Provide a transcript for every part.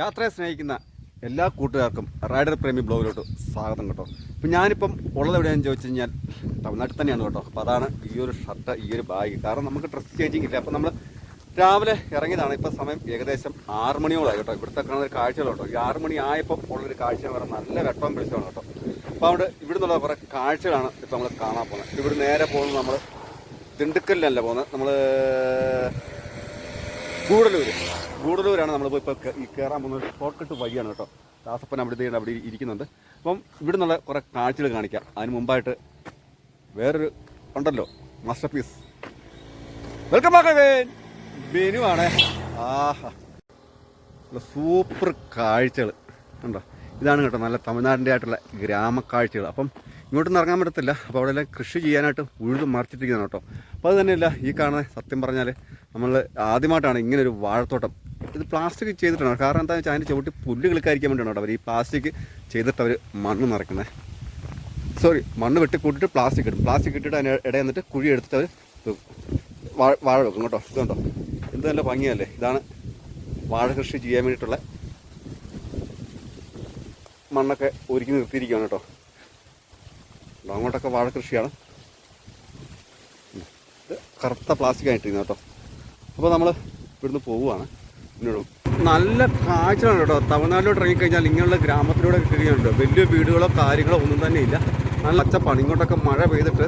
യാത്രയെ സ്നേഹിക്കുന്ന എല്ലാ കൂട്ടുകാർക്കും റൈഡർ പ്രേമി ബ്ലോഗിലോട്ട് സ്വാഗതം കേട്ടോ. ഇപ്പം ഞാനിപ്പം ഉള്ളത് എവിടെയാണെന്ന് ചോദിച്ചു കഴിഞ്ഞാൽ തമിഴ്നാട്ടിൽ തന്നെയാണ് കേട്ടോ. അപ്പോൾ അതാണ് ഈ ഒരു ഷർട്ട് ഈ ഒരു ബാഗ്. കാരണം നമുക്ക് ഡ്രസ് ചേഞ്ചിങ് ഇല്ല അപ്പം നമ്മൾ രാവിലെ ഇറങ്ങിയതാണ്. ഇപ്പം സമയം ഏകദേശം ആറ് മണിയോളായി കേട്ടോ. ഇവിടുത്തെ കാണുന്ന ഒരു കാഴ്ചകൾ കേട്ടോ. ഈ ആറ് മണി ആയപ്പോൾ ഉള്ളൊരു കാഴ്ച വേറെ നല്ല വെട്ടം പിടിച്ചതാണ് കേട്ടോ. അപ്പോൾ അവിടെ ഇവിടെ നിന്നുള്ള കുറേ കാഴ്ചകളാണ് ഇപ്പം നമ്മൾ കാണാൻ പോകുന്നത്. ഇവിടെ നേരെ പോകുന്നത് നമ്മൾ ദിണ്ടുക്കലിലല്ല പോകുന്നത്. നമ്മൾ ഗൂഡലൂര് ഗൂഡലൂരാണ് നമ്മളിപ്പോൾ ഇപ്പോൾ ഈ കയറാൻ പോകുന്ന ഷോർട്ട് കട്ട് വഴിയാണ് കേട്ടോ. ദാസപ്പൻ അവിടെ ഇതേ അവിടെ ഇരിക്കുന്നുണ്ട്. അപ്പം ഇവിടെ നിന്നുള്ള കുറേ കാഴ്ചകൾ കാണിക്കാം. അതിന് മുമ്പായിട്ട് വേറൊരു ഉണ്ടല്ലോ master piece welcome back Benu ആണ്. ആഹാ. സൂപ്പർ കാഴ്ചകൾ ഉണ്ടോ ഇതാണ് കേട്ടോ നല്ല തമിഴ്നാടിന്റെ ആയിട്ടുള്ള ഗ്രാമക്കാഴ്ചകൾ അപ്പം ഇങ്ങോട്ടൊന്നും ഇറങ്ങാൻ പറ്റത്തില്ല. അപ്പോൾ അവിടെ എല്ലാം കൃഷി ചെയ്യാനായിട്ട് ഉഴുത് മറിച്ചിട്ടിരിക്കുന്നതാണ് കേട്ടോ. അപ്പോൾ അത് തന്നെയല്ല ഈ കാണുന്ന സത്യം പറഞ്ഞാൽ നമ്മൾ ആദ്യമായിട്ടാണ് ഇങ്ങനെ ഒരു വാഴത്തോട്ടം. ഇത് പ്ലാസ്റ്റിക് ചെയ്തിട്ടാണ്. കാരണം എന്താണെന്ന് വെച്ചാൽ അതിന്റെ ചവിട്ടി പുല്ല് കിളിക്കാതിരിക്കാൻ വേണ്ടിയാണ് അവർ ഈ പ്ലാസ്റ്റിക് ചെയ്തിട്ട് അവർ മണ്ണ് നിറയ്ക്കുന്നത് സോറി മണ്ണ് വെട്ടി കൂട്ടിയിട്ട് പ്ലാസ്റ്റിക് ഇടും. പ്ലാസ്റ്റിക് ഇട്ടിട്ട് അതിന് ഇടയിൽ നിന്നിട്ട് കുഴി എടുത്തിട്ട് അവർ വാഴ വാഴ വെക്കും കേട്ടോ. ഇത് കണ്ടോ? എന്ത് നല്ല ഭംഗിയല്ലേ? ഇതാണ് വാഴ കൃഷി ചെയ്യാൻ വേണ്ടിയിട്ടുള്ള മണ്ണൊക്കെ ഒരുക്കി നിർത്തിയിരിക്കുകയാണ് കേട്ടോ. അങ്ങോട്ടൊക്കെ വാഴ കൃഷിയാണ്. ഇത് കറുത്ത പ്ലാസ്റ്റിക് ആയിട്ടിരുന്നു കേട്ടോ. അപ്പോൾ നമ്മൾ ഇവിടുന്ന് പോവുകയാണ്. മുന്നോട്ട് നല്ല കാഴ്ചയാണ് കേട്ടോ. തമിഴ്നാട്ടിലോട്ട് ഇറങ്ങിക്കഴിഞ്ഞാൽ ഇങ്ങനെയുള്ള ഗ്രാമത്തിലൂടെ കിട്ടുകയുണ്ട് വലിയ വീടുകളോ കാര്യങ്ങളോ ഒന്നും തന്നെ ഇല്ല. നല്ല അച്ചപ്പാണ് ഇങ്ങോട്ടൊക്കെ മഴ പെയ്തിട്ട്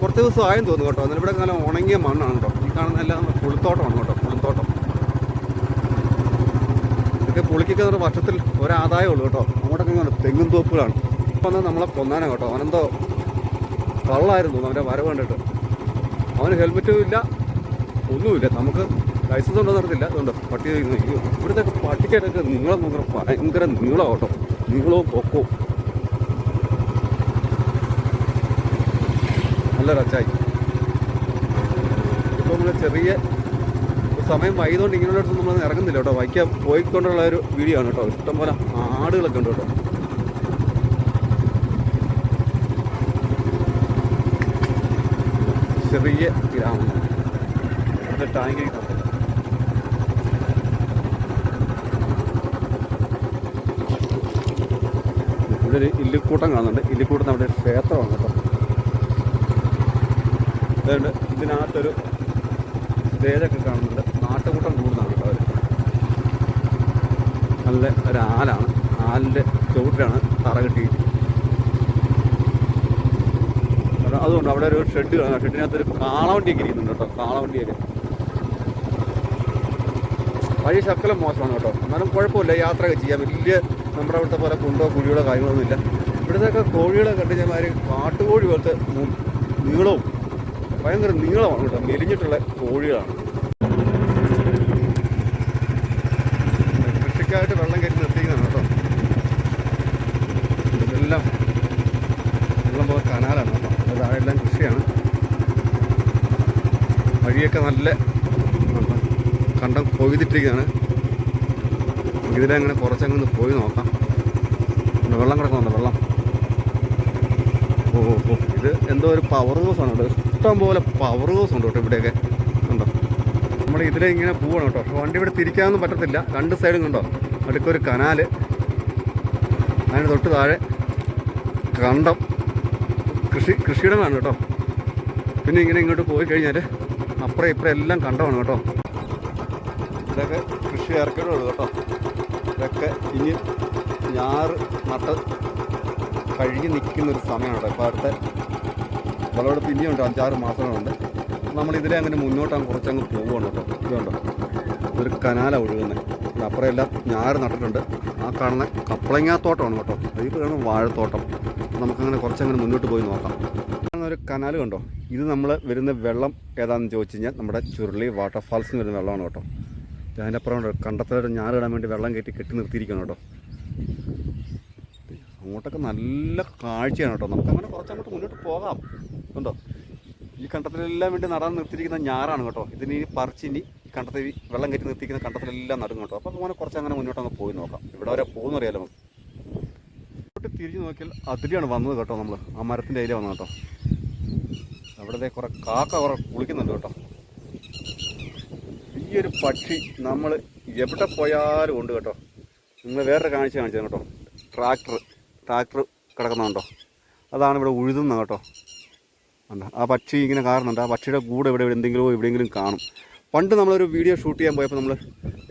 കുറച്ച് ദിവസം ആയും തോന്നുന്നു കേട്ടോ. ഇവിടെ നല്ല ഉണങ്ങിയ മണ്ണാണ് കേട്ടോ. ഈ കാണുന്ന എല്ലാം പുളിത്തോട്ടമാണ് കേട്ടോ. പുളിത്തോട്ടം. ഇതൊക്കെ പുളിക്കൊക്കെ വർഷത്തിൽ ഒരാദായമേ ഉള്ളൂ കേട്ടോ. അങ്ങോട്ടൊക്കെ ഇങ്ങനെ തെങ്ങും തോപ്പുകളാണ്. വന്ന് നമ്മളെ കൊന്നാനാ കേട്ടോ. അവനെന്തോ കള്ളായിരുന്നു അവന്റെ വരവ് കണ്ടിട്ട്. അവന് ഹെൽമെറ്റും ഇല്ല ഒന്നുമില്ല. നമുക്ക് ലൈസൻസ് ഉണ്ടോ നടത്തില്ല അതുകൊണ്ട് പട്ടി ഇവിടുത്തെ പട്ടിക്കായിട്ടൊക്കെ നീളം നോക്കണം ഭയങ്കര നീളം കേട്ടോ. നീളവും പൊക്കവും. നല്ല റച്ചായി ഇപ്പോൾ നമ്മൾ ചെറിയ സമയം വൈകുന്നതുകൊണ്ട് ഇങ്ങനെയുള്ള അടുത്ത് നമ്മൾ ഇറങ്ങുന്നില്ല കേട്ടോ. വൈക്കാൻ പോയിക്കൊണ്ടുള്ള ഒരു വീഡിയോ ആണ് കേട്ടോ. ഇഷ്ടംപോലെ ആടുകളൊക്കെ ഉണ്ട് കേട്ടോ. ചെറിയ ഗ്രാമമാണ് ഇവിടുത്തെ ടാങ്കി ഇവിടെ ഒരു ഇല്ലിക്കൂട്ടം കാണുന്നുണ്ട്. ഇല്ലിക്കൂട്ടം അവിടെ ക്ഷേത്രമാണ് കേട്ടോ. അതുകൊണ്ട് ഇതിനകത്തൊരു സ്റ്റേജൊക്കെ കാണുന്നുണ്ട്. നാട്ടുകൂട്ടം കൂടുന്നതാണ് കേട്ടോ അവർ നല്ല ഒരു ആലാണ് ആലിന്റെ ചുവട്ടിലാണ് തറ കെട്ടി കാരണം അതുകൊണ്ട് അവിടെ ഒരു ഷെഡ് കാണാം. ഷെഡിനകത്ത് ഒരു കാളവണ്ടിയൊക്കെ ഇരിക്കുന്നുണ്ട് കേട്ടോ. കാളവണ്ടിയൊക്കെ. വഴി ശക്കലം മോശമാണ് കേട്ടോ. എന്നാലും കുഴപ്പമില്ല. യാത്രയൊക്കെ ചെയ്യാം. വലിയ നമ്മുടെ അവിടുത്തെ പോലെ കുണ്ടോ കുഴികളോ ഇല്ല. ഇവിടുത്തെയൊക്കെ കോഴികളെ കണ്ടു കഴിഞ്ഞാൽ കാട്ടുകോഴി പോലത്തെ നീളവും ഭയങ്കര നീളമാണ് കേട്ടോ. മെലിഞ്ഞിട്ടുള്ള കോഴികളാണ്. കൃഷിക്കായിട്ട് വെള്ളം കയറ്റി നിർത്തിക്കുന്നതാണ് കേട്ടോ. ഇതെല്ലാം വെള്ളം പോലെ കനാലാണ് കേട്ടോ. താഴെല്ലാം കൃഷിയാണ്. വഴിയൊക്കെ നല്ല കണ്ടം കൊയ്തിട്ടിരിക്കുകയാണ്. ഇതിലങ്ങനെ കുറച്ചങ്ങനെ പോയി നോക്കാം. വെള്ളം കിടക്കുന്നുണ്ട്? വെള്ളം. ഓ ഓ ഇത് എന്തോ ഒരു പവർ ഹൗസ് ആണ് കേട്ടോ. ഇഷ്ടം പോലെ പവർ ഹൗസ് ഉണ്ട് കേട്ടോ ഇവിടെയൊക്കെ. ഉണ്ടോ നമ്മൾ ഇതിലെ ഇങ്ങനെ പോവാണ് കേട്ടോ. വണ്ടി ഇവിടെ തിരിക്കാനൊന്നും പറ്റത്തില്ല. രണ്ട് സൈഡും കണ്ടോ? അടുക്കൊരു കനാല്. അതിന് തൊട്ട് താഴെ കണ്ടം. കൃഷി കൃഷിയിടമാണ് കേട്ടോ. പിന്നെ ഇങ്ങനെ ഇങ്ങോട്ട് പോയി കഴിഞ്ഞാൽ അപ്പുറം ഇപ്പുറം എല്ലാം കണ്ടമാണ് കേട്ടോ. ഇതൊക്കെ കൃഷി ഇറക്കലുള്ളൂ കേട്ടോ. ഇതൊക്കെ ഇനി ഞാറ് നട്ട് കഴുകി നിൽക്കുന്ന ഒരു സമയമാണ് കേട്ടോ. ഇപ്പോൾ അടുത്ത വിളവെടുപ്പ് ഇനിയുണ്ട് അഞ്ചാറ് മാസങ്ങളുണ്ട്. നമ്മൾ ഇതിലെ അങ്ങനെ മുന്നോട്ടാണ് കുറച്ചങ്ങ് പോവുകയാണ് കേട്ടോ. ഇതുണ്ടോ ഒരു കനാലാണ് ഒഴുകുന്നത് അപ്പുറം എല്ലാം ഞാറ് നട്ടിട്ടുണ്ട്. ആ കാണുന്ന കപ്പളങ്ങാത്തോട്ടമാണ് കേട്ടോ. അതിപ്പോൾ കാണുന്ന വാഴത്തോട്ടം. നമുക്കങ്ങനെ കുറച്ചങ്ങനെ മുന്നോട്ട് പോയി നോക്കാം. ഒരു കനാൽ കണ്ടോ? ഇത് നമ്മൾ വരുന്ന വെള്ളം ഏതാണെന്ന് ചോദിച്ചു കഴിഞ്ഞാൽ നമ്മുടെ ചുരുളി വാട്ടർഫാൾസിൽ നിന്ന് വരുന്ന വെള്ളമാണ് കേട്ടോ. അതിന്റെ അപ്പുറം ഉണ്ട് ഞാൻ ഞാറിടാൻ വേണ്ടി വെള്ളം കയറ്റി കെട്ടി നിർത്തിയിരിക്കണം കേട്ടോ. അങ്ങോട്ടൊക്കെ നല്ല കാഴ്ചയാണ് കേട്ടോ. നമുക്കങ്ങനെ കുറച്ചങ്ങോട്ട് മുന്നോട്ട് പോകാം. ഉണ്ടോ ഈ കണ്ടത്തിലെല്ലാം വേണ്ടി നടാൻ നിർത്തിയിരിക്കുന്ന ഞാറാണ് കേട്ടോ. ഇതിന് ഇനി പറിച്ചിനി ഈ കണ്ടത്തിൽ വെള്ളം കയറ്റി നിർത്തിയിരിക്കുന്ന കണ്ടത്തിലെല്ലാം നടും കേട്ടോ. അപ്പോൾ അങ്ങനെ കുറച്ച് അങ്ങനെ മുന്നോട്ട് അങ്ങ് പോയി നോക്കാം. ഇവിടെ വരെ പോകുന്നറിയാലോ നമുക്ക്. തിരിഞ്ഞ് നോക്കിയാൽ അതിലെയാണ് വന്നത് കേട്ടോ നമ്മൾ ആ മരത്തിന്റെ അതിലെ വന്നത് കേട്ടോ. അവിടെ കുറേ കാക്ക കുറെ കുളിക്കുന്നുണ്ട് കേട്ടോ. ഈ ഒരു പക്ഷി നമ്മൾ എവിടെ പോയാലും ഉണ്ട് കേട്ടോ. നിങ്ങൾ വേറൊരു കാഴ്ച കാണിച്ചു കേട്ടോ. ട്രാക്ടർ ട്രാക്ടർ കിടക്കുന്നുണ്ടോ അതാണ് ഇവിടെ ഉഴുതുന്നത് കേട്ടോ. ആ പക്ഷി ഇങ്ങനെ കാണുന്നുണ്ട്. ആ പക്ഷിയുടെ കൂടെ ഇവിടെ എന്തെങ്കിലും എവിടെയെങ്കിലും കാണും. പണ്ട് നമ്മളൊരു വീഡിയോ ഷൂട്ട് ചെയ്യാൻ പോയപ്പോൾ നമ്മൾ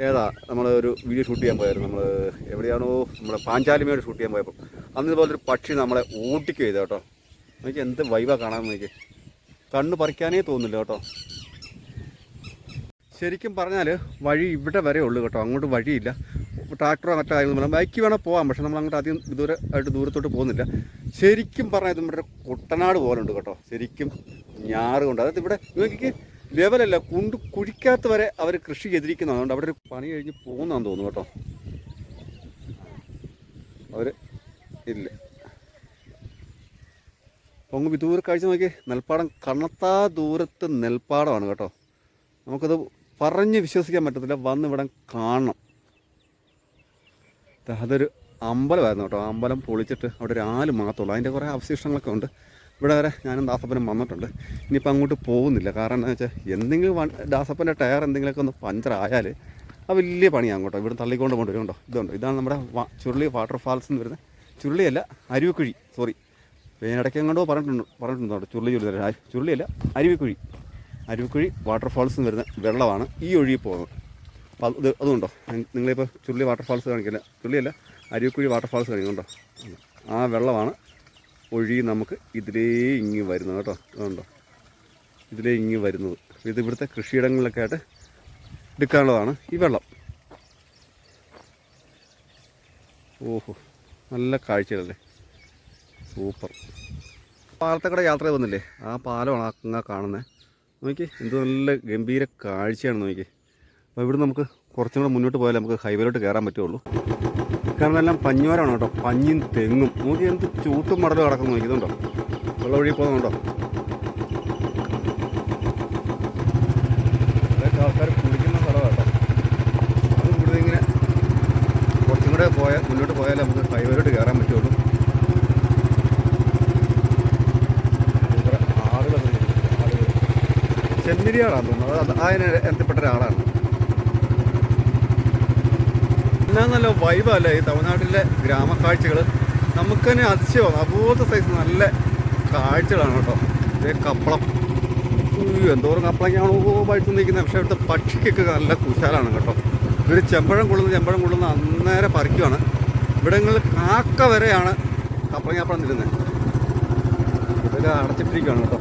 ഏതാ നമ്മൾ ഒരു വീഡിയോ ഷൂട്ട് ചെയ്യാൻ പോയായിരുന്നു. നമ്മൾ എവിടെയാണോ നമ്മുടെ പാഞ്ചാലിമയോട് ഷൂട്ട് ചെയ്യാൻ പോയപ്പോൾ അന്ന് ഇതുപോലെ ഒരു പക്ഷി നമ്മളെ ഊട്ടിക്ക് ചെയ്തു കേട്ടോ. എനിക്ക് എന്ത് വൈവ കാണാൻ എനിക്ക്. കണ്ണ് പറിക്കാനേ തോന്നില്ല കേട്ടോ. ശരിക്കും പറഞ്ഞാൽ വഴി ഇവിടെ വരെ ഉള്ളൂ കേട്ടോ. അങ്ങോട്ട് വഴിയില്ല. ട്രാക്ടറോ മറ്റോ ആയിരുന്നു വേണം ബൈക്ക് വേണേൽ പോകാം പക്ഷെ നമ്മൾ അങ്ങോട്ട് അധികം ദൂരെ ആയിട്ട് ദൂരത്തോട്ട് പോകുന്നില്ല. ശരിക്കും പറഞ്ഞാൽ ഇത് നമ്മുടെ കുട്ടനാട് പോലെ ഉണ്ട് കേട്ടോ. ശരിക്കും ഞാറ് കൊണ്ട്. അതായത് ഇവിടെ നോക്കിക്ക് ലെവലല്ല കുണ്ട് കുഴിക്കാത്ത വരെ അവർ കൃഷി ചെയ്തിരിക്കുന്നതാണ് അതുകൊണ്ട് അവിടെ ഒരു പണി കഴിഞ്ഞ് പോകുന്നതാന്ന് തോന്നുന്നു കേട്ടോ. അവർ ഇല്ല. പൊങ്ങ്. വിദൂര കാഴ്ച നോക്കി നെൽപ്പാടം കണത്താ ദൂരത്ത് നെൽപ്പാടമാണ് കേട്ടോ. നമുക്കത് പറഞ്ഞ് വിശ്വസിക്കാൻ പറ്റത്തില്ല. വന്ന് ഇവിടെ കാണണം. അതൊരു അമ്പലമായിരുന്നു കേട്ടോ. അമ്പലം പൊളിച്ചിട്ട് അവിടെ ഒരു ആൽ മാത്രമുള്ളൂ അതിന്റെ കുറേ അവശിഷ്ടങ്ങളൊക്കെ ഉണ്ട്. ഇവിടെ വരെ ഞാനും ദാസപ്പനും വന്നിട്ടുണ്ട്. ഇനിയിപ്പോൾ അങ്ങോട്ട് പോകുന്നില്ല. കാരണം എന്താ വെച്ചാൽ എന്തെങ്കിലും ദാസപ്പന്റെ ടയർ എന്തെങ്കിലുമൊക്കെ ഒന്ന് പഞ്ചർ ആയാൽ അത് വലിയ പണിയാണ് അങ്ങോട്ടോ. ഇവിടെ തള്ളിക്കൊണ്ട് കൊണ്ടുവരും കേട്ടോ ഇതുണ്ട്. ഇതാണ് നമ്മുടെ ചുരുളി വാട്ടർഫാൾസ് എന്ന് വരുന്നത് ചുരുളിയല്ല അരുവിക്കുഴി. സോറി. ഇടയ്ക്ക് എങ്ങോട്ടോ പറഞ്ഞിട്ടുണ്ട് പറഞ്ഞിട്ടുണ്ട് ചുരുളി ചുരുളി തരാം. ചുരുളിയല്ല അരുവിക്കുഴി. അരുവിക്കുഴി വാട്ടർഫാൾസ് എന്ന് വരുന്ന വെള്ളമാണ് ഈ ഒഴുകി പോകുന്നത്. അപ്പോൾ അത് അതുകൊണ്ടോ നിങ്ങളിപ്പോൾ ചുരുളി വാട്ടർഫാൾസ് കാണിക്കില്ല? ചുരുളിയല്ല അരുവിക്കുഴി വാട്ടർഫാൾസ് കാണിക്കുന്നുണ്ടോ? ആ വെള്ളമാണ് ഒഴുകി നമുക്ക് ഇതിലേ ഇങ്ങി വരുന്നത് കേട്ടോ. അതുകൊണ്ടോ ഇതിലേ ഇങ്ങി വരുന്നത്. ഇത് ഇവിടുത്തെ കൃഷിയിടങ്ങളിലൊക്കെ ആയിട്ട് എടുക്കാനുള്ളതാണ് ഈ വെള്ളം. ഓഹോ നല്ല കാഴ്ചകളല്ലേ? സൂപ്പർ. പാലത്തക്കട യാത്ര വന്നില്ലേ? ആ പാലമാണ് അങ്ങ് കാണുന്നത് നോക്കി എന്ത് നല്ല ഗംഭീര കാഴ്ചയാണ് നോക്കി അപ്പോൾ ഇവിടെ നമുക്ക് കുറച്ചും കൂടെ മുന്നോട്ട് പോയാൽ നമുക്ക് ഹൈവേയിലോട്ട് കയറാൻ പറ്റുള്ളൂ. എല്ലാം പഞ്ഞോരാണ് കേട്ടോ. പഞ്ഞും തെങ്ങും. നോക്കി എന്ത് ചൂട്ടും മടലും കിടക്കുന്നു നോക്കിയതുണ്ടോ? വെള്ളം ഒഴുകി പോകുന്നുണ്ടോ? ആൾക്കാർ കുടിക്കുന്ന സ്ഥലമാണ് കേട്ടോ. അത് കൂടുതൽ ഇങ്ങനെ കുറച്ചും കൂടെ പോയാൽ മുന്നോട്ട് പോയാലേ നമുക്ക് ഹൈവേയിലോട്ട് കയറാൻ പറ്റുള്ളൂ. ചെമ്മരിയാടാന്ന് തോന്നുന്നത് അത് അതിന് എത്തിപ്പെട്ട ഒരാളാണ്. എന്നാ നല്ല വൈബല്ലേ ഈ തമിഴ്നാട്ടിലെ ഗ്രാമക്കാഴ്ചകൾ നമുക്ക് തന്നെ അതിശയമാണ് അപൂർവ സൈസ് നല്ല കാഴ്ചകളാണ് കേട്ടോ. ഇതേ കപ്പളം. എന്തോറും കപ്പളങ്ങയാണോ വഴുത്ത് നിൽക്കുന്നത്. പക്ഷേ അവിടുത്തെ പക്ഷിക്കൊക്കെ നല്ല കുശാലാണ് കേട്ടോ. ഇവർ ചെമ്പഴം കൊള്ളുന്ന ചെമ്പഴം കൊള്ളുന്ന അന്നേരം പറിക്കുകയാണ് ഇവിടങ്ങളിൽ കാക്ക വരെയാണ് കപ്പളങ്ങ കപ്പളം നിൽക്കുന്നത് ഇതൊക്കെ അടച്ചിട്ടിരിക്കുകയാണ് കേട്ടോ.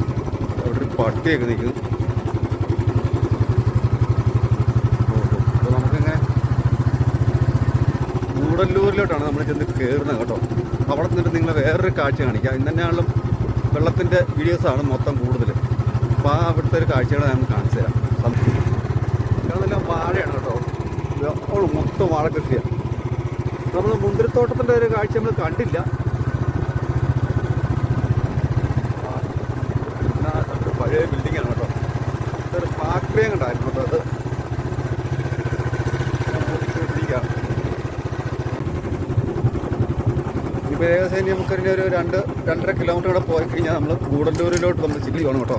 അവിടെ ഒരു പട്ടിയൊക്കെ നിൽക്കുന്നു ഓഹോ അപ്പോൾ നമുക്കിങ്ങനെ കൂടല്ലൂരിലോട്ടാണ് നമ്മൾ ചെന്ന് കയറുന്നത് കേട്ടോ. അവിടെ നിന്നിട്ട് നിങ്ങൾ വേറൊരു കാഴ്ച കാണിക്കാം. തന്നെയാണല്ലോ വെള്ളത്തിന്റെ വീഡിയോസാണ് മൊത്തം കൂടുതൽ അപ്പോൾ ആ അവിടുത്തെ ഒരു കാഴ്ചകൾ ഞാൻ കാണിച്ചു തരാം. ഇതെല്ലാം വാഴയാണ് കേട്ടോ. എപ്പോഴും മൊത്തം വാഴ കൃഷിയാണ് നമ്മൾ മുന്തിരിത്തോട്ടത്തിന്റെ ഒരു കാഴ്ച നമ്മൾ കണ്ടില്ല. പഴയ ബിൽഡിങ്ങാണ് കേട്ടോ. ഇതൊരു ഫാക്ടറിയും കണ്ടായിരുന്നു കേട്ടോ അത്. ഇനി നമുക്കതിന്റെ ഒരു രണ്ട് രണ്ടര കിലോമീറ്റർ കൂടെ പോയി കഴിഞ്ഞാൽ നമ്മൾ കൂടല്ലൂരിലോട്ട് നമ്മൾ ചില്ലി പോകണം കേട്ടോ.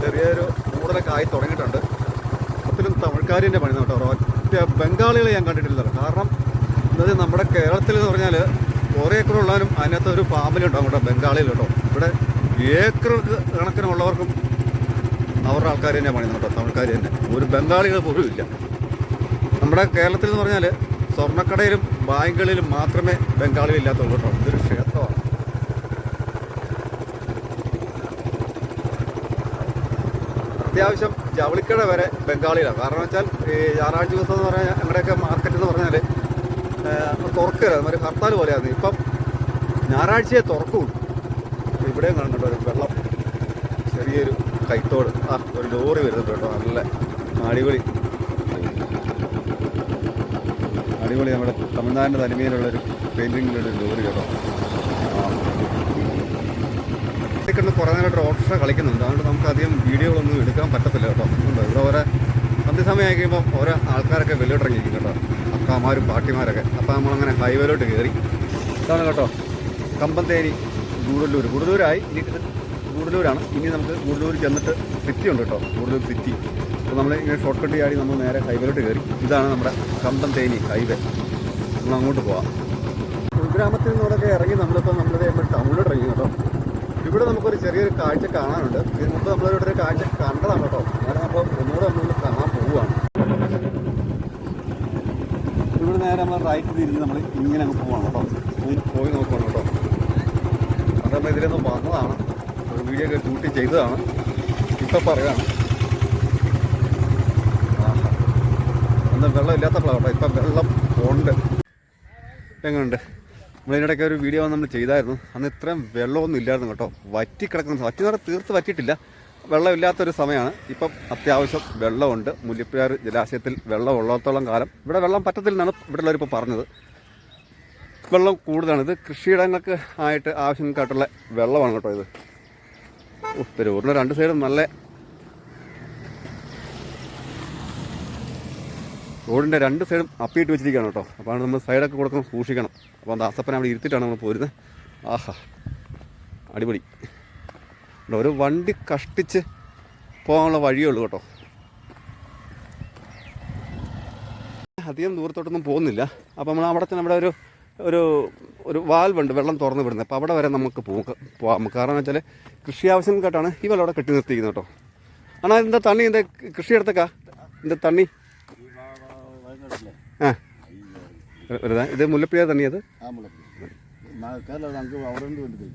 ചെറിയൊരു കൂടുതലൊക്കെ ആയി തുടങ്ങിയിട്ടുണ്ട്. മൊത്തത്തിലും തമിഴ്ക്കാരിന്റെ പണി കേട്ടോ. ഒറ്റ ബംഗാളികളെ ഞാൻ കണ്ടിട്ടില്ല. കാരണം എന്നത് നമ്മുടെ കേരളത്തിൽ എന്ന് പറഞ്ഞാൽ കുറേ ഏക്കർ ഉള്ളാലും അതിനകത്ത് ഒരു ഫാമിലി ഉണ്ടോ കേട്ടോ ബംഗാളിയിൽ കേട്ടോ. ഇവിടെ ഏക്കർ കണക്കിനുള്ളവർക്കും അവരുടെ ആൾക്കാർ തന്നെ പണിയുന്നുണ്ടോ തമിഴ്ക്കാർ തന്നെ. ഒരു ബംഗാളികൾ പോലും ഇല്ല. നമ്മുടെ കേരളത്തിൽ എന്ന് പറഞ്ഞാൽ സ്വർണക്കടയിലും ബാങ്കുകളിലും മാത്രമേ ബംഗാളിൽ ഇല്ലാത്തുള്ളൂ കേട്ടോ. ഇതൊരു ക്ഷേത്രമാണ്. അത്യാവശ്യം ജവളിക്കട വരെ ബംഗാളിയിലാണ്. കാരണം വെച്ചാൽ ഈ ഞായറാഴ്ച ദിവസം എന്ന് പറഞ്ഞാൽ ഞങ്ങളുടെയൊക്കെ മാർക്കറ്റ് എന്ന് പറഞ്ഞാൽ തുറക്കരുത്. ഒരു ഹർത്താൽ പോലെയായിരുന്നു. ഇപ്പം ഞായറാഴ്ചയെ തുറക്കുള്ളൂ. ഇവിടെയും കാണുന്നുണ്ട് ഒരു വെള്ളം. ചെറിയൊരു കൈത്തോട്. ആ ഒരു ലോറി വരുന്നുണ്ട് കേട്ടോ. നല്ല അടിപൊളി അടിപൊളി നമ്മുടെ തമിഴ്നാടിന്റെ തനിമയിലുള്ളൊരു പെയിന്റിങ്ങിലൊരു ജോലി കേട്ടോ. കിടന്ന് കുറേ നേരമായിട്ട് ഓട്ടോറിക്ഷ കളിക്കുന്നുണ്ട്. അതുകൊണ്ട് നമുക്ക് അധികം വീഡിയോകളൊന്നും എടുക്കാൻ പറ്റത്തില്ല കേട്ടോ. ഉണ്ട് ഇവിടെ ഓരോ സന്ധ്യസമയം കഴിയുമ്പോൾ ഓരോ ആൾക്കാരൊക്കെ വെളിയിട്ടിറങ്ങിയിരിക്കും കേട്ടോ. അക്കാമാരും പാട്ടിമാരൊക്കെ. അപ്പോൾ നമ്മളങ്ങനെ ഹൈവേയിലോട്ട് കയറി. ഇതാണ് കേട്ടോ. കമ്പന്തേരി ഗൂഡല്ലൂർ. ഗൂഡല്ലൂരായി. ഇനി ഗൂഡല്ലൂരാണ്. ഇനി നമുക്ക് ഗൂഡല്ലൂർ ചെന്നിട്ട് സിറ്റി ഉണ്ട് കേട്ടോ. ഗൂഡല്ലൂർ സിറ്റി. അപ്പോൾ നമ്മൾ ഇങ്ങനെ ഷോർട്ട് കട്ട് ചാടി നമ്മൾ നേരെ ഹൈവേയിലോട്ട് കയറി. ഇതാണ് നമ്മുടെ കമ്പം തേനി ഹൈവേ. നമ്മൾ അങ്ങോട്ട് പോവാം. ഉൾഗ്രാമത്തിൽ നിന്നോടൊക്കെ ഇറങ്ങി നമ്മളിപ്പോൾ നമ്മളിത് നമ്മൾ ടൗണിലോട്ട് ഇറങ്ങി കേട്ടോ. ഇവിടെ നമുക്കൊരു ചെറിയൊരു കാഴ്ച കാണാനുണ്ട്. ഇതിന് മുമ്പ് നമ്മളിവിടെ ഒരു കാഴ്ച കണ്ടതാണ് കേട്ടോ. നേരെ അപ്പോൾ ഒന്നുകൂടെ നമ്മൾ കാണാൻ പോവുകയാണ്. ഇവിടെ നേരെ നമ്മൾ റൈറ്റ് തിരിഞ്ഞ് നമ്മൾ ഇങ്ങനെ അങ്ങ് പോവാണ് കേട്ടോ. പോയി നോക്കുകയാണ് കേട്ടോ. അത് ഇതിലൊന്ന് വന്നതാണ്. ഒരു വീഡിയോ ഒക്കെ ഷൂട്ട് ചെയ്തതാണ്. ഇപ്പം പറയുകയാണ് ആഹാ. അന്ന് വെള്ളം ഫ്ലവറാണ് ഇപ്പം വെള്ളം ഉണ്ട്. എങ്ങനെയുണ്ട് നമ്മളിതിനിടയ്ക്ക് ഒരു വീഡിയോ നമ്മൾ ചെയ്തായിരുന്നു. അന്ന് ഇത്രയും വെള്ളമൊന്നും ഇല്ലായിരുന്നു കേട്ടോ. വറ്റി കിടക്കുന്ന വറ്റി നിറ തീർത്ത് വറ്റിയിട്ടില്ല. വെള്ളമില്ലാത്തൊരു സമയമാണ്. ഇപ്പം അത്യാവശ്യം വെള്ളമുണ്ട്. മുല്ലപ്പെരിയാർ ജലാശയത്തിൽ വെള്ളം ഉള്ളത്തോളം കാലം. ഇവിടെ വെള്ളം പറ്റത്തില്ലെന്നാണ് ഇവിടെ ഉള്ളവരിപ്പോൾ പറഞ്ഞത്. വെള്ളം കൂടുതലാണ്. ഇത് കൃഷിയിടങ്ങൾക്ക് ആയിട്ട് ആവശ്യങ്ങൾക്കായിട്ടുള്ള വെള്ളമാണ് കേട്ടോ ഇത്. പെരൂറിന് രണ്ട് സൈഡും നല്ല റോഡിന്റെ രണ്ട് സൈഡും അപ്പിയിട്ട് വെച്ചിരിക്കുകയാണ് കേട്ടോ. അപ്പോൾ നമ്മൾ സൈഡൊക്കെ കൊടുക്കണം സൂക്ഷിക്കണം. അപ്പോൾ അത് അസപ്പന അവിടെ ഇരുത്തിയിട്ടാണ് നമ്മൾ പോരുന്നത് ആഹാ അടിപൊളി. ഒരു വണ്ടി കഷ്ടിച്ച് പോകാനുള്ള വഴിയേ ഉള്ളൂ കേട്ടോ. അധികം ദൂരത്തോട്ടൊന്നും പോകുന്നില്ല. അപ്പോൾ നമ്മൾ അവിടെ തന്നെ അവിടെ ഒരു ഒരു ഒരു വാൽവുണ്ട് വെള്ളം തുറന്ന് വിടുന്നത് അപ്പോൾ അവിടെ വരെ നമുക്ക് പോകാം കാരണം വെച്ചാൽ കൃഷി ആവശ്യങ്ങൾക്കായിട്ടാണ് ഈ വെള്ളം അവിടെ കെട്ടി നിർത്തിയിരിക്കുന്നത് കേട്ടോ. ആണോ എന്താ തണ്ണി? എന്താ കൃഷി എടുത്തേക്കാ എന്താ തണ്ണി ആ വെറുതെ ഇത് മുല്ലപ്പെരിയാർ തണ്ണിയത് கேரளா அங்கே அவருந்து வந்து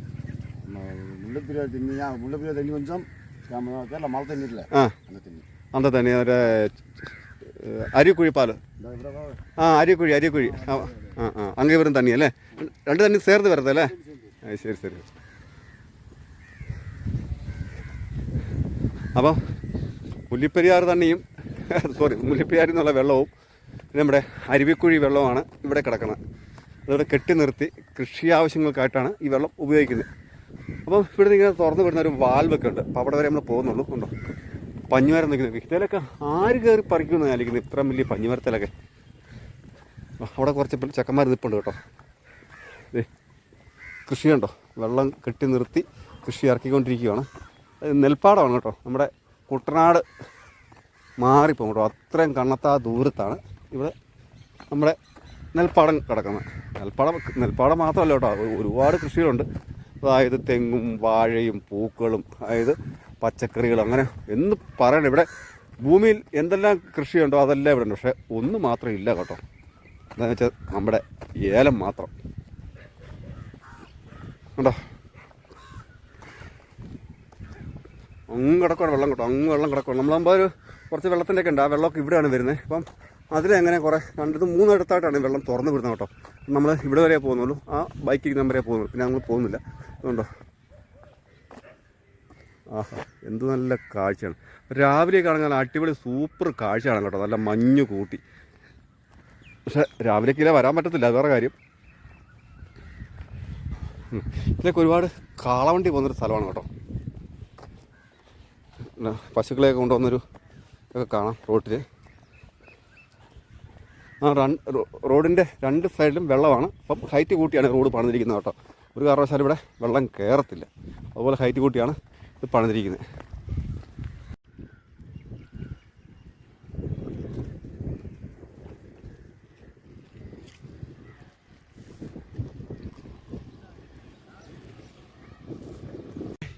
முல்லைப்பெரியார் தண்ணி ஏன் முல்லைப்பெரியார் தண்ணி கொஞ்சம் நம்ம கேரளா மழை தண்ணி இல்லை ആ அந்த தண்ணி എന്താ തണ്ണി ഒരു അരിക്കുഴി പാല് இந்த ഇവിടെ வா. ആ അരിക്കുഴി അരിക്കുഴി ആ ആ ആ അങ്ങേ വരും തണ്ണി അല്ലേ രണ്ട് തണ്ണി ചേർന്ന് വരത്തെ അല്ലേ ആ ശരി ശരി അപ്പം മുല്ലിപ്പെരിയാർ തണ്ണിയും സോറി മുല്ലിപ്പെരിയാറിൽ നിന്നുള്ള വെള്ളവും പിന്നെ നമ്മുടെ അരുവിക്കുഴി വെള്ളമാണ് ഇവിടെ കിടക്കുന്നത് അതിവിടെ കെട്ടി നിർത്തി കൃഷി ആവശ്യങ്ങൾക്കായിട്ടാണ് ഈ വെള്ളം ഉപയോഗിക്കുന്നത്. അപ്പം ഇവിടെ ഇങ്ങനെ തുറന്നു വിടുന്ന ഒരു വാൽവൊക്കെ ഉണ്ട്. അപ്പോൾ അവിടെ വരെ നമ്മൾ പോകുന്നുള്ളൂ. ഉണ്ടോ? പഞ്ഞുമരം നിൽക്കുന്നത് ഇതിലൊക്കെ ആര് കയറി പറിക്കുമെന്ന് ആലോചിക്കുന്നത്. ഇത്ര വലിയ പഞ്ഞുമരത്തിലൊക്കെ. അവിടെ കുറച്ച് ചെക്കന്മാർ നിൽപ്പുണ്ട് കേട്ടോ. കൃഷി കണ്ടോ? വെള്ളം കെട്ടി നിർത്തി കൃഷി ഇറക്കിക്കൊണ്ടിരിക്കുകയാണ്. നെൽപ്പാടമാണ് കേട്ടോ. നമ്മുടെ കുട്ടനാട് മാറിപ്പോകും കേട്ടോ. അത്രയും കണ്ണത്താ ദൂരത്താണ്. ഇവിടെ നമ്മുടെ നെൽപ്പാടം കിടക്കുന്നത്. നെൽപ്പാടം നെൽപ്പാടം മാത്രമല്ല കേട്ടോ. ഒരുപാട് കൃഷികളുണ്ട്. അതായത് തെങ്ങും വാഴയും പൂക്കളും അതായത് പച്ചക്കറികളും അങ്ങനെ എന്ന് പറയണം. ഇവിടെ ഭൂമിയിൽ എന്തെല്ലാം കൃഷിയുണ്ടോ അതെല്ലാം ഇവിടെ ഉണ്ട്. പക്ഷേ ഒന്ന് മാത്രം ഇല്ല കേട്ടോ. എന്താണെന്ന് വെച്ചാൽ നമ്മുടെ ഏലം മാത്രം. കണ്ടോ? അങ്ങ് കിടക്കുവാണ് വെള്ളം കിട്ടും. അങ്ങ് വെള്ളം കിടക്കുവാണ്. നമ്മളാകുമ്പോൾ ഒരു കുറച്ച് വെള്ളത്തിന്റെയൊക്കെ ഉണ്ട്. ആ വെള്ളമൊക്കെ ഇവിടെയാണ് വരുന്നത്. അപ്പം അതിലെങ്ങനെ കുറേ രണ്ടിടത്ത് മൂന്നിടത്തായിട്ടാണ് വെള്ളം തുറന്ന് വിടുന്നത് കേട്ടോ. നമ്മൾ ഇവിടെ വരെ പോകുന്നുള്ളൂ. ആ ബൈക്കിൽ ഇരിക്കുന്ന വരെ പോകുന്നുള്ളൂ. പിന്നെ നമ്മൾ പോകുന്നില്ല. അതുകൊണ്ടോ ആഹാ എന്ത് നല്ല കാഴ്ചയാണ്. രാവിലെ കാണാൻ അടിപൊളി സൂപ്പർ കാഴ്ചയാണ് കേട്ടോ. നല്ല മഞ്ഞ് കൂട്ടി. പക്ഷെ രാവിലേക്കില്ല വരാൻ പറ്റത്തില്ല അത് വേറെ കാര്യം. ഇതിലേക്ക് ഒരുപാട് കാളവണ്ടി പോകുന്നൊരു സ്ഥലമാണ് കേട്ടോ. പശുക്കളെയൊക്കെ കൊണ്ടുവന്നൊരു ഒക്കെ കാണാം റോട്ടിൽ റോഡിന്റെ രണ്ട് സൈഡിലും വെള്ളമാണ്. അപ്പം ഹൈറ്റ് കൂട്ടിയാണ് റോഡ് പണിതിരിക്കുന്നത് കേട്ടോ. ഒരു കാരണവശാലും ഇവിടെ വെള്ളം കയറത്തില്ല അതുപോലെ ഹൈറ്റ് കൂട്ടിയാണ് ഇത് പണിതിരിക്കുന്നത്.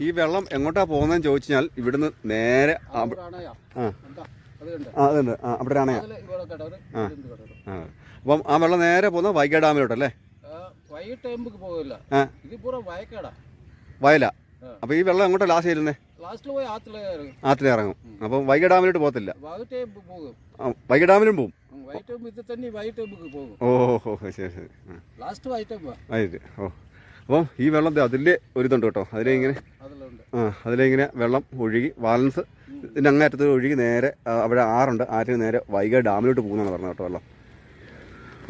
ഈ വെള്ളം എങ്ങോട്ടാണ് പോകുന്നതെന്ന് ചോദിച്ചാൽ ഇവിടുന്ന് നേരെ ആ അതുണ്ട് ആ അവിടെ അണയാ ആ അപ്പം ആ വെള്ളം നേരെ പോകുന്ന വൈഗ ഡാമിലോട്ടല്ലേ? വൈകിട്ട് വയല. അപ്പൊ ഈ വെള്ളം അങ്ങോട്ട് ലാസ്റ്റ് ചെല്ലുന്നേ ലാസ്റ്റിൽ ആത്തിലെ ഇറങ്ങും. അപ്പൊ ഇറങ്ങും ഡാമിലോട്ട് പോകത്തില്ല. വൈകിട്ടേ ഡാമിലും പോകും. അപ്പം ഈ വെള്ളം അതിൽ ഒരിതുണ്ട് കേട്ടോ. അതിലെ ഇങ്ങനെ ആ അതിലെ ഇങ്ങനെ വെള്ളം ഒഴുകി ബാലൻസ് ഇതിന്റെ അങ്ങേറ്റത്ത് ഒഴുകി നേരെ അവിടെ ആറുണ്ട്. ആറിന് നേരെ വൈകാട് ഡാമിലോട്ട് പോകുന്നതാണ് പറഞ്ഞത് കേട്ടോ വെള്ളം.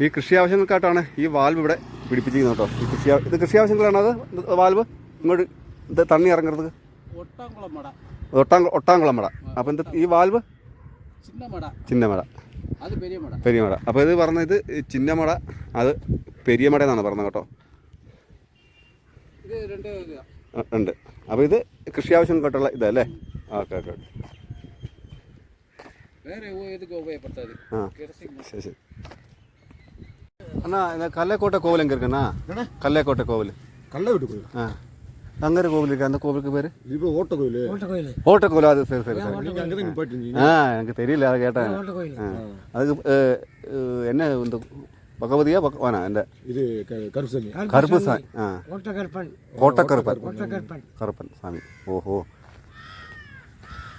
ഈ കൃഷി ആവശ്യങ്ങൾക്കായിട്ടാണ് ഈ വാൽവ് ഇവിടെ പിടിപ്പിച്ചിരിക്കുന്നത് കേട്ടോ. ഈ കൃഷി ഇത് കൃഷി ആവശ്യങ്ങളാണ് അത്? വാൽവ്? ഇങ്ങോട്ട് തണ്ണി ഇറങ്ങരുത്. ഒട്ടാംകുളം ഒട്ടാംകുളം മട. അപ്പം ഇത് ഈ വാൽവ്? ചിന്നമട. പെരിയമട. അപ്പോൾ ഇത് പറഞ്ഞത് ചിന്നമട അത് പെരിയമട എന്നാണ് പറഞ്ഞത് കേട്ടോ. ഉണ്ട്. അപ്പോൾ ഇത് കൃഷി ആവശ്യങ്ങൾക്കായിട്ടുള്ള ഇതല്ലേ? Okay okay okay. வேறு இதுக்கு உபயோகப்படுத்தாது. சரி சரி. அண்ணா இந்த கல்லைக்கோட்டை கோவில் எங்கே இருக்குண்ணா? கல்லைக்கோட்டை கோவில். கல்லை வீட்டு கோவில். ஆ. அங்கே இருக்க கோவில் இருக்குது அந்த கோவிலுக்கு பேர்? இப்போ ஓட்ட கோயில். ஓட்ட கோயில். ஓட்ட கோயில். அது சரி சரி சரி. ஆ எனக்கு தெரியல அதை கேட்டேன். அதுக்கு என்ன இந்த பகவதியா பக வேணாம் இந்த இது கருப்புசாமி. கருப்புசாமி. ஆ. ஓட்டக்கருப்பன். கருப்பன் சாமி. ஓஹோ.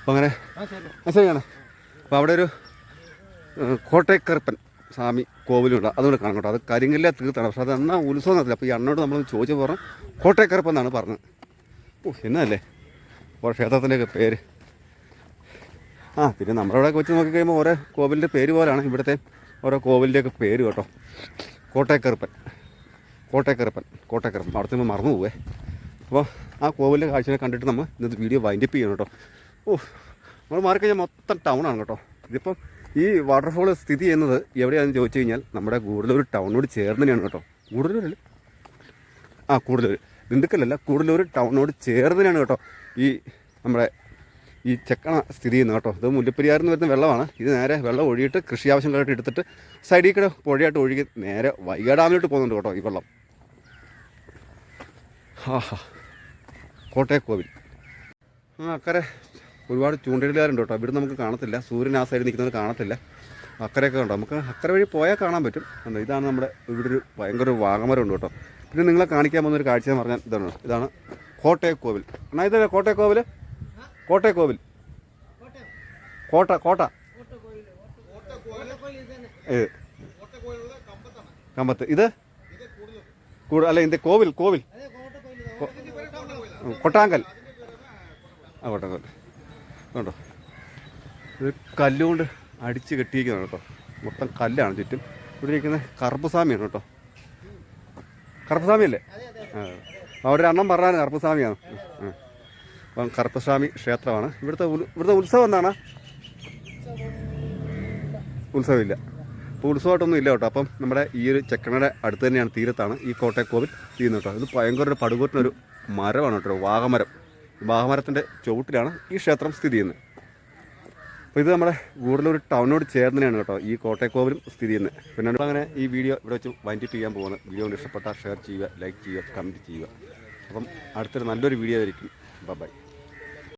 போங்கண்ணே சரிங்கண்ணே അപ്പോൾ അവിടെ ഒരു കോട്ടയക്കറുപ്പൻ സ്വാമി കോവിലുണ്ട്. അതുകൊണ്ട് കാണാം കേട്ടോ. അത് കരിങ്കല്ല തീർത്താണ് പക്ഷെ അത് എന്നാ ഉത്സവം നടത്തില്ല അപ്പോൾ ഈ അണ്ണോട് നമ്മൾ ചോദിച്ചു പറഞ്ഞു കോട്ടയക്കറുപ്പൻ എന്നാണ് പറഞ്ഞത്. ഓ എന്നല്ലേ? ഓരോ ക്ഷേത്രത്തിന്റെയൊക്കെ പേര്. ആ പിന്നെ നമ്മുടെ അവിടെ വെച്ച് നോക്കിക്കഴിയുമ്പോൾ ഓരോ കോവിലിന്റെ പേര് പോലെയാണ് ഇവിടുത്തെ ഓരോ കോവിലിന്റെയൊക്കെ പേര് കേട്ടോ. കോട്ടയക്കറുപ്പൻ. കോട്ടയക്കറുപ്പൻ. കോട്ടയക്കറുപ്പൻ. അവിടെ നമ്മൾ മറന്നു പോവേ അപ്പോൾ ആ കോവിലിന്റെ കാഴ്ചയെ കണ്ടിട്ട് നമ്മൾ ഇന്നത്തെ വീഡിയോ വൈൻഡപ്പ് ചെയ്യണം കേട്ടോ. ഓ നമ്മൾ മാറിക്കഴിഞ്ഞാൽ മൊത്തം ടൗണാണ് കേട്ടോ. ഇതിപ്പം ഈ വാട്ടർഫോൾ സ്ഥിതി ചെയ്യുന്നത് എവിടെയാണെന്ന് ചോദിച്ചു കഴിഞ്ഞാൽ നമ്മുടെ ഗൂഡലൂർ ടൗണിനോട് ചേർന്ന് കേട്ടോ. ഗൂഡലൂരല്ലേ ആ കൂടുതലൂർ ദിണ്ടുക്കലല്ല കൂടുതലൂർ ടൗണിനോട് ചേർന്ന് കേട്ടോ ഈ നമ്മുടെ ഈ ചെക്കണ സ്ഥിതി ചെയ്യുന്നത് കേട്ടോ. ഇത് മുല്ലപ്പെരിയാറിൽ നിന്ന് വരുന്ന വെള്ളമാണ്. ഇത് നേരെ വെള്ളം ഒഴുകിയിട്ട് കൃഷി ആവശ്യങ്ങളായിട്ട് എടുത്തിട്ട് സൈഡിൽ കൂടെ പുഴയായിട്ട് ഒഴുകി നേരെ വൈഗാ ഡാമിലോട്ട് പോകുന്നുണ്ട് കേട്ടോ ഈ വെള്ളം. ആഹാ കോട്ടയക്കോവിൽ. ആ അക്കരെ. ഒരുപാട് ചൂണ്ടയിലുകാരുണ്ട് കേട്ടോ. ഇവിടെ നമുക്ക് കാണത്തില്ല. സൂര്യൻ ആ സൈഡിൽ നിൽക്കുന്നത് കാണത്തില്ല. അക്കരയൊക്കെ ഉണ്ടോ നമുക്ക് അക്കര വഴി പോയാൽ കാണാൻ പറ്റും. കണ്ടോ? ഇതാണ് നമ്മുടെ ഇവിടെ ഒരു ഭയങ്കര വാഗമരം ഉണ്ട് കേട്ടോ. പിന്നെ നിങ്ങളെ കാണിക്കാൻ പോകുന്ന ഒരു കാഴ്ച എന്ന് പറഞ്ഞാൽ ഇതാണ് ഇതാണ് കോട്ടയക്കോവിൽ. എന്നാ ഇതല്ലേ കോട്ടയക്കോവിൽ കോട്ടയക്കോവിൽ. കോട്ട കോട്ട. കമ്പത്ത്. ഇത്? കൂടു അല്ല ഇതിന്റെ കോവിൽ കോവിൽ. കൊട്ടാങ്കൽ. ആ കൊട്ടാങ്കൽ. കണ്ടോ? ഇത് കല്ലുകൊണ്ട് അടിച്ച് കെട്ടിയിരിക്കുന്നതാണ് കേട്ടോ. മൊത്തം കല്ലാണ് ചുറ്റും. ഇവിടെ ഇരിക്കുന്ന കറുപ്പസ്വാമിയാണ് കേട്ടോ. കറുപ്പസ്വാമി അല്ലേ ആ. അവിടെ അണ്ണം പറഞ്ഞാണ് കറുപ്പസ്വാമിയാണ്. അപ്പം കറുപ്പസ്വാമി ക്ഷേത്രമാണ്. ഇവിടുത്തെ ഇവിടുത്തെ ഉത്സവം എന്താണ്? ഉത്സവമില്ല. അപ്പോൾ ഉത്സവമായിട്ടൊന്നും ഇല്ല കേട്ടോ. അപ്പം നമ്മുടെ ഈ ഒരു ചെക്കണയുടെ അടുത്ത് തന്നെയാണ് തീരത്താണ് ഈ കോട്ടയക്കോവിൽ തീരുന്നത് കേട്ടോ. ഇത് ഭയങ്കര ഒരു പടുകൂറ്റിനൊരു മരമാണ് കേട്ടോ. വാഗമരം. വാഗമരത്തിന്റെ ചുവട്ടിലാണ് ഈ ക്ഷേത്രം സ്ഥിതി ചെയ്യുന്നത്. അപ്പോൾ ഇത് നമ്മുടെ ഗൂഡലൂർ ടൗണിനോട് ചേർന്നതാണ് കേട്ടോ ഈ കോട്ടയക്കോവിലും സ്ഥിതി ചെയ്യുന്നത്. പിന്നെ അങ്ങനെ ഈ വീഡിയോ ഇവിടെ വെച്ച് വൈൻഡിപ്പ് ചെയ്യാൻ പോകുന്നത്. വീഡിയോ ഇഷ്ടപ്പെട്ടാൽ ഷെയർ ചെയ്യുക ലൈക്ക് ചെയ്യുക കമന്റ് ചെയ്യുക. അപ്പം അടുത്തൊരു നല്ലൊരു വീഡിയോ ആയിരിക്കും. ബൈ